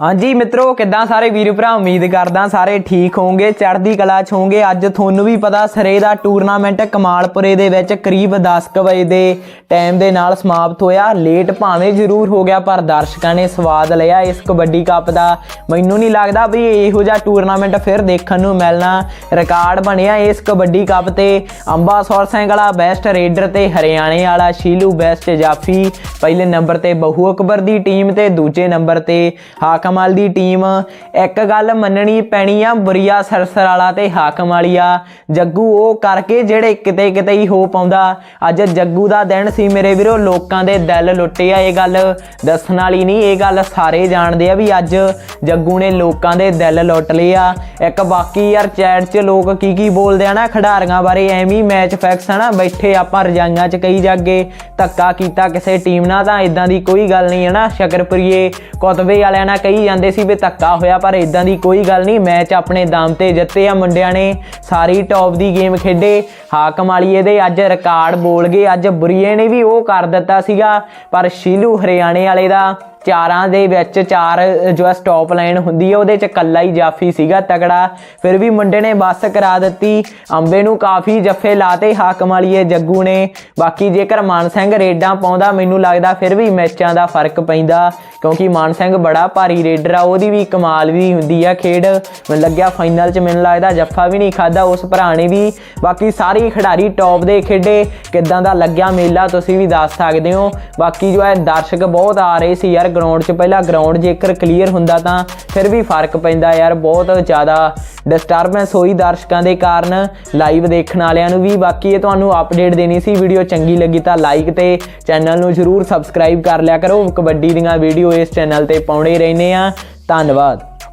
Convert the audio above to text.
ਹਾਂਜੀ ਮਿੱਤਰੋ, ਕਿੱਦਾਂ ਸਾਰੇ ਵੀਰ ਭਰਾ? ਉਮੀਦ ਕਰਦਾ ਸਾਰੇ ਠੀਕ ਹੋਵੋਗੇ, ਚੜ੍ਹਦੀ ਕਲਾ ਚ ਹੋਵੋਗੇ। ਅੱਜ ਤੁਹਾਨੂੰ ਵੀ ਪਤਾ, ਸਰੇ ਦਾ ਟੂਰਨਾਮੈਂਟ ਕਮਾਲਪੁਰੇ ਦੇ ਵਿੱਚ ਕਰੀਬ 10 ਕੁ ਵਜੇ ਦੇ ਟਾਈਮ ਦੇ ਨਾਲ ਸਮਾਪਤ ਹੋਇਆ। ਲੇਟ ਭਾਵੇਂ ਜ਼ਰੂਰ ਹੋ ਗਿਆ, ਪਰ ਦਰਸ਼ਕਾਂ ਨੇ ਸਵਾਦ ਲਿਆ। ਇਸ ਕਬੱਡੀ ਕੱਪ ਦਾ ਮੈਨੂੰ ਨਹੀਂ ਲੱਗਦਾ ਵੀ ਇਹੋ ਜਿਹਾ ਟੂਰਨਾਮੈਂਟ ਫਿਰ ਦੇਖਣ ਨੂੰ ਮਿਲਣਾ ਰਿਕਾਰਡ ਬਣਿਆ। ਇਸ ਕਬੱਡੀ ਕੱਪ ਤੇ ਅੰਬਾਸੌਰ ਸਿੰਘ ਵਾਲਾ ਬੈਸਟ ਰੇਡਰ ਤੇ ਹਰਿਆਣੇ ਵਾਲਾ ਸ਼ੀਲੂ ਬੈਸਟ ਜਾਫੀ, ਪਹਿਲੇ ਨੰਬਰ ਤੇ ਬਹੂ ਅਕਬਰ ਦੀ ਟੀਮ ਤੇ, ਦੂਜੇ ਨੰਬਰ ਤੇ ਹਾਕਮ ਵਾਲ ਦੀ ਟੀਮ। ਇੱਕ ਗੱਲ ਮੰਨਣੀ ਪੈਣੀ ਆ, ਬਰੀਆ ਸਰਸਰ ਵਾਲਾ ਤੇ ਹਾਕਮ ਵਾਲੀਆ ਜੱਗੂ ਉਹ ਕਰਕੇ ਜਿਹੜੇ ਕਿਤੇ ਕਿਤੇ ਹੀ ਹੋ ਪਾਉਂਦਾ। ਅੱਜ ਜੱਗੂ ਦਾ ਦਿਨ ਸੀ ਮੇਰੇ ਵੀਰੋ, ਲੋਕਾਂ ਦੇ ਦਿਲ ਲੁੱਟੇ ਆ ਇਹ ਗੱਲ। ਦੱਸਣ ਵਾਲੀ ਨਹੀਂ, ਇਹ ਗੱਲ ਸਾਰੇ ਜਾਣਦੇ ਆ ਵੀ ਅੱਜ ਜੱਗੂ ਨੇ ਲੋਕਾਂ ਦੇ ਦਿਲ ਲੁੱਟ ਲਏ ਆ। ਇੱਕ ਬਾਕੀ ਯਾਰ ਚੈਟ 'ਚ ਲੋਕ ਕੀ ਕੀ ਬੋਲਦੇ ਆ ਨਾ, ਖਿਡਾਰੀਆਂ ਬਾਰੇ ਐਵੇਂ ਹੀ ਮੈਚ ਫੈਕਸ ਆ ਨਾ ਬੈਠੇ ਆਪਾਂ ਰਜਾਈਆਂ 'ਚ ਕਹੀ ਜਾਗੇ ਧੱਕਾ ਕੀਤਾ ਕਿਸੇ ਟੀਮ ਨਾਲ ਤਾਂ ਇਦਾਂ ਦੀ ਕੋਈ ਗੱਲ ਨਹੀਂ ਹੈ ਨਾ ਸ਼ਕਰਪੁਰੀਏ, ਕੁਤਬੇ ਵਾਲਿਆਂ ਨਾਲ ਕਹੀ ਜਾਂਦੇ ਸੀ ਵੀ ਧੱਕਾ ਹੋਇਆ, ਪਰ ਇਦਾਂ ਦੀ ਕੋਈ ਗੱਲ ਨਹੀਂ ਮੈਚ ਆਪਣੇ ਦਮ ਤੇ ਜਿੱਤੇ ਆ ਮੁੰਡਿਆਂ ਨੇ, ਸਾਰੀ ਟੌਪ ਦੀ ਗੇਮ ਖੇਡੇ, ਹਾਕਮ ਵਾਲੀਏ ਦੇ ਅੱਜ ਰਿਕਾਰਡ ਬੋਲ ਗਏ, ਅੱਜ ਬੁਰੀਏ ਨੇ ਵੀ ਉਹ ਕਰ ਦਿੱਤਾ ਸੀਗਾ, ਪਰ ਸ਼ੀਲੂ ਹਰਿਆਣੇ ਵਾਲੇ ਦਾ ਚਾਰਾਂ ਦੇ ਵਿੱਚ ਚਾਰ ਜੋ ਸਟਾਪ ਲਾਈਨ ਹੁੰਦੀ ਹੈ ਉਹਦੇ ਚ ਕੱਲਾ ਹੀ ਜਾਫੀ ਸੀਗਾ ਤਕੜਾ। ਫਿਰ ਵੀ ਮੁੰਡੇ ਨੇ ਬੱਸ ਕਰਾ ਦਿੱਤੀ। ਅੰਬੇ ਨੂੰ ਕਾਫੀ ਜੱਫੇ ਲਾਤੇ, ਹਾਕਮ ਵਾਲੀਏ ਜੱਗੂ ਨੇ। ਬਾਕੀ ਜੇਕਰ ਮਾਨ ਸਿੰਘ ਰੇਡਾਂ ਪਾਉਂਦਾ, ਮੈਨੂੰ ਲੱਗਦਾ ਫਿਰ ਵੀ ਮੈਚਾਂ ਦਾ ਫ਼ਰਕ ਪੈਂਦਾ, ਕਿਉਂਕਿ ਮਾਨ ਸਿੰਘ ਬੜਾ ਭਾਰੀ ਰੇਡਰ ਆ, ਉਹਦੀ ਵੀ ਕਮਾਲ ਵੀ ਹੁੰਦੀ ਆ ਖੇਡ। ਮੈਨੂੰ ਲੱਗਿਆ ਫਾਈਨਲ 'ਚ ਮੈਨੂੰ ਲੱਗਦਾ ਜੱਫਾ ਵੀ ਨਹੀਂ ਖਾਦਾ ਉਸ ਭਰਾ ਨੇ ਵੀ। ਬਾਕੀ ਸਾਰੇ ਖਿਡਾਰੀ ਟੌਪ ਦੇ ਖੇਡੇ। ਕਿੱਦਾਂ ਦਾ ਲੱਗਿਆ ਮੇਲਾ, ਤੁਸੀਂ ਵੀ ਦੱਸ ਸਕਦੇ ਹੋ। ਬਾਕੀ ਜੋ ਹੈ, ਦਰਸ਼ਕ ਬਹੁਤ ਆ ਰਹੇ ਸੀ ਯਾਰ ਗਰਾਊਂਡ 'ਚ, ਪਹਿਲਾਂ ਗਰਾਊਂਡ ਜੇਕਰ ਕਲੀਅਰ ਹੁੰਦਾ ਤਾਂ ਫਿਰ ਵੀ ਫ਼ਰਕ ਪੈਂਦਾ ਯਾਰ, ਬਹੁਤ ਜ਼ਿਆਦਾ ਡਿਸਟਰਬੈਂਸ ਹੋਈ ਦਰਸ਼ਕਾਂ ਦੇ ਕਾਰਨ। ਲਾਈਵ ਦੇਖਣ ਵਾਲਿਆਂ ਨੂੰ ਵੀ ਬਾਕੀ ਇਹ ਤੁਹਾਨੂੰ ਅਪਡੇਟ ਦੇਣੀ ਸੀ ਵੀਡੀਓ ਚੰਗੀ ਲੱਗੀ ਤਾਂ ਲਾਈਕ ਤੇ ਚੈਨਲ ਨੂੰ ਜਰੂਰ ਸਬਸਕ੍ਰਾਈਬ ਕਰ ਲਿਆ ਕਰੋ। ਕਬੱਡੀ ਦੀਆਂ ਵੀਡੀਓ ਇਸ ਚੈਨਲ ਤੇ ਪਾਉਣੇ ਰਹਿੰਦੇ ਆ ਧੰਨਵਾਦ।